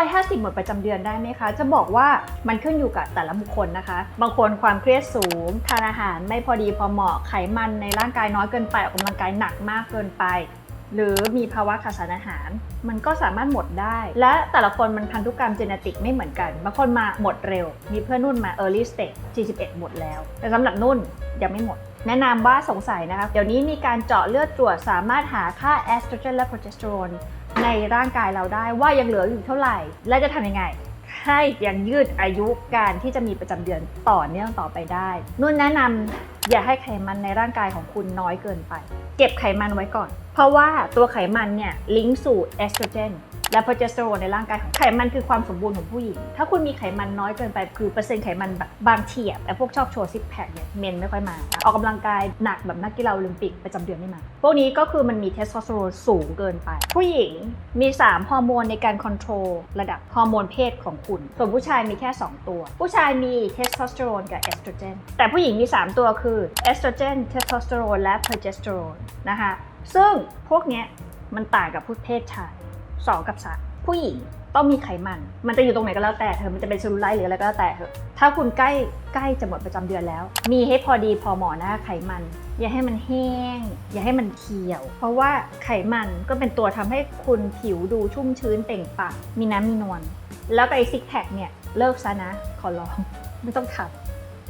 วัย 50 หมดประจำเดือนได้ไหมคะ จะบอกว่ามันขึ้นอยู่กับแต่ละบุคคลนะคะ บางคนความเครียดสูง ทานอาหารไม่พอดีพอเหมาะ ไขมันในร่างกายน้อยเกินไป ออกกำลังกายหนักมากเกินไป หรือมีภาวะขาดสารอาหาร มันก็สามารถหมดได้ และแต่ละคนมันพันธุกรรมเจเนติกไม่เหมือนกันบางคนมาหมดเร็ว มีเพื่อนนุ่นมา early stage 41 หมดแล้ว แต่สำหรับนุ่นยังไม่หมดแนะนำว่าสงสัยนะคะ เดี๋ยวนี้มีการเจาะเลือดตรวจสามารถหาค่าเอสโตรเจนและโปรเจสเตอโรนในร่างกายเราได้ว่ายังเหลืออยู่เท่าไหร่ และจะทำยังไง ให้ยังยืดอายุการที่จะมีประจำเดือนต่อเนื่องต่อไปได้นุ่นแนะนำอย่าให้ไขมันในร่างกายของคุณน้อยเกินไป เก็บไขมันไว้ก่อน เพราะว่าตัวไขมันเนี่ยลิงก์สู่เอสโตรเจน และโปรเจสเตอโรนในร่างกายของไขมันคือความสมบูรณ์ของผู้หญิง ถ้าคุณมีไขมันน้อยเกินไป คือเปอร์เซ็นต์ไขมันแบบบางเทียบไอ้พวกชอบโชว์ซิกแพคเนี่ยเมนไม่ค่อยมา ออกกำลังกายหนักแบบนักกีฬาโอลิมปิกประจำเดือนไม่มา พวกนี้ก็คือมันมีเทสโทสเตอโรนสูงเกินไป ผู้หญิงมี 3 ฮอร์โมนในการคอนโทรลระดับฮอร์โมนเพศของคุณ ส่วนผู้ชายมีแค่ 2 ตัว ผู้ชายมีเทสโทสเตอโรนกับเอสโตรเจน แต่ผู้หญิงมี 3 ตัวคือเอสโตรเจน เทสโทสเตอโรน และโปรเจสเตอโรนนะคะ ซึ่งพวกเนี้ยมันต่างกับผู้เพศชาย 2 กับ 3 ผู้หญิงต้องมีไขมัน มันจะอยู่ตรงไหนก็แล้วแต่เธอ มันจะเป็นเซลลูไลท์หรืออะไรก็แล้วแต่เถอถ้าคุณใกล้ใกล้จะหมดประจำเดือนแล้ว มีให้พอดีพอเหมาะนะไขมัน อย่าให้มันแห้ง อย่าให้มันเขียว เพราะว่าไขมันก็เป็นตัวทำให้คุณผิวดูชุ่มชื้นเปล่งปลั่งมีน้ำมีนวล แล้วก็ไอซิกแพคเนี่ยเลิกซะนะ ขอร้อง ไม่ต้องทำ